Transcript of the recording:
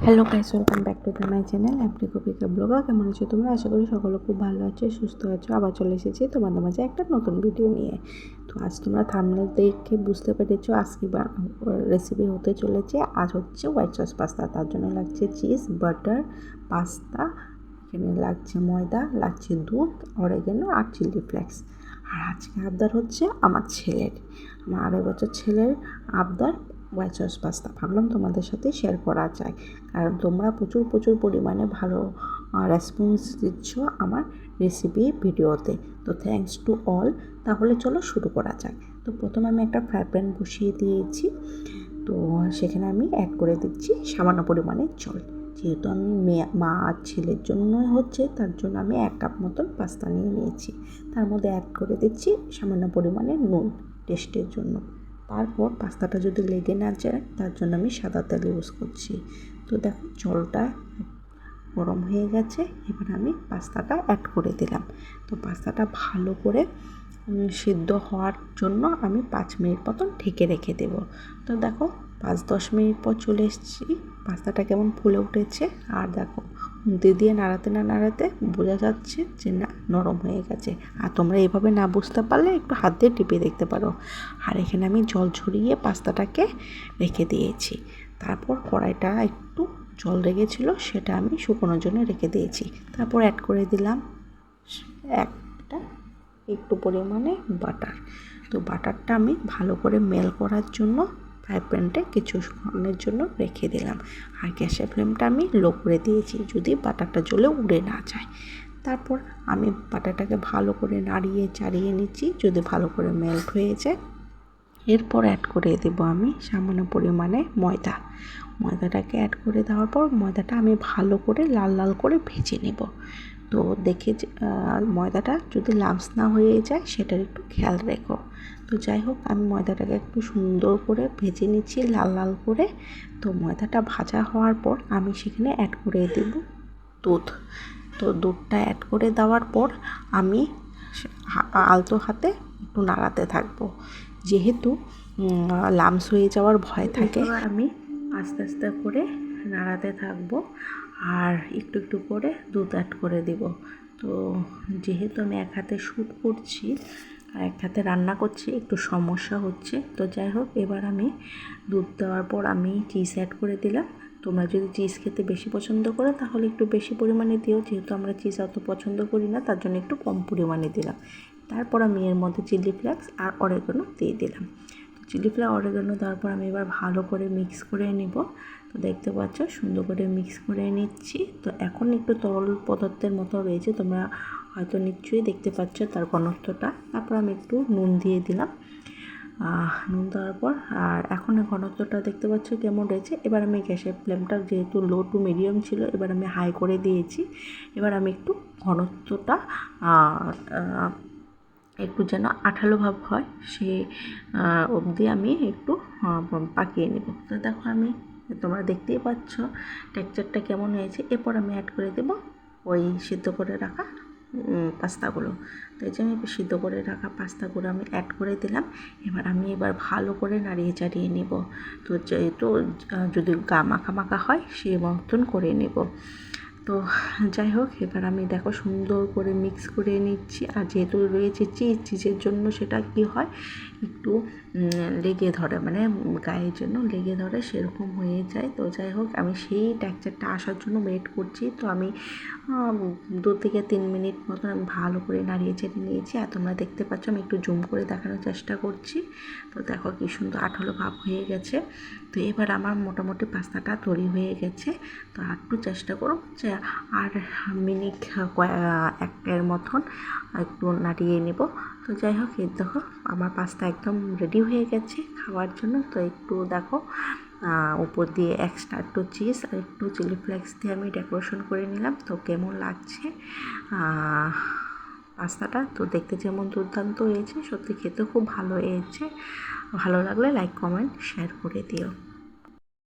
Hello guys welcome back to the my channel অ্যাপ্লি কপিকা vlogger কেমন আছো তোমরা? আশা করি সকলে খুব ভালো আছো, সুস্থ আছো। আবার চলে এসেছি তোমাদের মাঝে একটা নতুন ভিডিও নিয়ে। তো আজ তোমরা থামনেল দেখে বুঝতে পেরেছ আজকে রেসিপি হতে চলেছে। আজ হচ্ছে হোয়াইট সস পাস্তা তার জন্য লাগছে চিজ বাটার পাস্তা এখানে লাগছে ময়দা, লাগছে দুধ অরেগেনো আর চিলি ফ্লেক্স আর আজকে আবদার হচ্ছে আমার ছেলের। আমার আড়াই বছর ছেলের আবদার হোয়াইট সস পাস্তা ভাবলাম তোমাদের সাথে শেয়ার করা যায়। কারণ তোমরা প্রচুর প্রচুর পরিমাণে ভালো রেসপন্স দিচ্ছ আমার রেসিপি ভিডিওতে। তো থ্যাংকস টু অল তাহলে চলো শুরু করা যাক। তো প্রথমে আমি একটা ফ্রাই প্যান বসিয়ে দিয়েছি। তো সেখানে আমি অ্যাড করে দিচ্ছি সামান্য পরিমাণে জল। যেহেতু আমি মেয়ে, মা আর ছেলের জন্য হচ্ছে, তার জন্য আমি এক কাপ মতন পাস্তা নিয়ে নিয়েছি। তার মধ্যে অ্যাড করে দিচ্ছি সামান্য পরিমাণে নুন টেস্টের জন্য। তারপর পাস্তাটা যদি লেগে না যায়, তার জন্য আমি সাদা তেল ইউজ করছি। তো দেখো জলটা গরম হয়ে গেছে, এবার আমি পাস্তাটা অ্যাড করে দিলাম। তো পাস্তাটা ভালো করে সিদ্ধ হওয়ার জন্য আমি পাঁচ মিনিট মতন ঢেকে রেখে দেব। তো দেখো পাঁচ দশ মিনিট পর চলে এসেছি, পাস্তাটা কেমন ফুলে উঠেছে, আর দেখো খুন্তি দিয়ে নাড়াতে না নাড়াতে বোঝা যাচ্ছে যে না, নরম হয়ে গেছে। আর তোমরা এভাবে না বুঝতে পারলে একটু হাত দিয়ে টিপে দেখতে পারো। আর এখানে আমি জল ঝরিয়ে পাস্তাটাকে রেখে দিয়েছি। তারপর কড়াইটা একটু জল লেগেছিলো, সেটা আমি শুকোনোর জন্য রেখে দিয়েছি। তারপর অ্যাড করে দিলাম একটা একটু পরিমাণে বাটার তো বাটারটা আমি ভালো করে মেল করার জন্য ফ্রাই প্যানটা কিছুক্ষণের জন্য রেখে দিলাম। আর গ্যাসের ফ্লেমটা আমি লো করে দিয়েছি যদি বাটারটা জ্বলে উড়ে না যায়। তারপর আমি বাটারটাকে ভালো করে নাড়িয়ে চাড়িয়ে নিচ্ছি যদি ভালো করে মেল্ট হয়ে যায়। এরপর অ্যাড করে দেবো আমি সামান্য পরিমাণে ময়দা। ময়দাটাকে অ্যাড করে দেওয়ার পর ময়দাটা আমি ভালো করে লাল লাল করে ভেজে নেব। তো দেখে ময়দাটা যদি লামস না হয়ে যায় সেটার একটু খেয়াল রেখো। তো যাই হোক আমি ময়দাটাকে একটু সুন্দর করে ভেজে নিচ্ছি লাল লাল করে। তো ময়দাটা ভাজা হওয়ার পর আমি সেখানে অ্যাড করে দেব দুধ। তো দুধটা অ্যাড করে দেওয়ার পর আমি আলতো হাতে একটু নাড়াতে থাকব। যেহেতু লামস হয়ে যাওয়ার ভয় থাকে। আমি আস্তে আস্তে করে নাড়াতে থাকব আর একটু একটু করে দুধ অ্যাড করে দেব। তো যেহেতু আমি এক হাতে শ্যুট করছি আর এক হাতে রান্না করছি, একটু সমস্যা হচ্ছে। তো যাই হোক, এবার আমি দুধ দেওয়ার পর আমি চিজ অ্যাড করে দিলাম। তোমরা যদি চিজ খেতে বেশি পছন্দ করো, তাহলে একটু বেশি পরিমাণে দিও। যেহেতু আমরা চিজ অত পছন্দ করি না, তার জন্য একটু কম পরিমাণে দিলাম। তারপর আমি এর মধ্যে চিলি ফ্লেক্স আর অরেগানো দিয়ে দিলাম। চিলি ফ্লেক্স অরেগানো তারপর আমি এবার ভালো করে মিক্স করে নিব। তো দেখতে পাচ্ছ, সুন্দর করে মিক্স করে নিচ্ছি। তো এখন একটু তরল পদার্থের মতো রয়েছে, তোমরা হয়তো নিশ্চয়ই দেখতে পাচ্ছ তার ঘনত্বটা। তারপর আমি একটু নুন দিয়ে দিলাম। নুন দেওয়ার পর, আর এখন ঘনত্বটা দেখতে পাচ্ছ কেমন রয়েছে। এবার আমি গ্যাসের ফ্লেমটা যেহেতু লো টু মিডিয়াম ছিল, এবার আমি হাই করে দিয়েছি। এবার আমি একটু ঘনত্বটা একটু যেন আঠালো ভাব হয়, সে অবধি আমি একটু পাকিয়ে নেব। তো দেখো আমি, তোমরা দেখতেই পাচ্ছ টেক্সচারটা কেমন হয়েছে। এরপর আমি অ্যাড করে দেব ওই সিদ্ধ করে রাখা পাস্তাগুলো। তো এই যে আমি সিদ্ধ করে রাখা পাস্তাগুলো আমি অ্যাড করে দিলাম। এবার আমি এবার ভালো করে নাড়িয়ে চাড়িয়ে নেব। তো যেহেতু যদি গা মাখা মাখা হয়, সে মতন করে নেব। তো যাই হোক, এবার আমি দেখো সুন্দর করে মিক্স করে নিচ্ছি। আর যেহেতু রয়েছে চিজ চিজের জন্য সেটা কি হয়? একটু লেগে ধরে মানে গায়ের জন্য লেগে ধরে সেরকম হয়ে যায়। তো যাই হোক, আমি সেই টেক্সচারটা আসার জন্য ওয়েট করছি। তো আমি দু থেকে তিন মিনিট মতন আমি ভালো করে নাড়িয়ে চেড়ে নিয়েছি। আর তোমরা দেখতে পাচ্ছ, আমি একটু জুম করে দেখানোর চেষ্টা করছি। তো দেখো কি সুন্দর আঠালো ভাব হয়ে গেছে। তো এবার আমার মোটামুটি পাস্তাটা তৈরি হয়ে গেছে। তো একটু চেষ্টা করো যে আর মিনিট একের মতন একটু নাড়িয়ে নেব। তো যাই হোক, এই দেখো, আমার পাস্তা একদম রেডি হয়ে গেছে খাওয়ার জন্য। তো একটু দেখো উপর দিয়ে এক্সট্রা একটু চিজ আর একটু চিলি ফ্লেক্স দিয়ে আমি ডেকোরেশন করে নিলাম। তো কেমন লাগছে পাস্তাটা? তো দেখতে যেমন দুর্দান্ত হয়েছে, সত্যি খেতে খুব ভালো হয়েছে। ভালো লাগলে লাইক কমেন্ট শেয়ার করে দিও।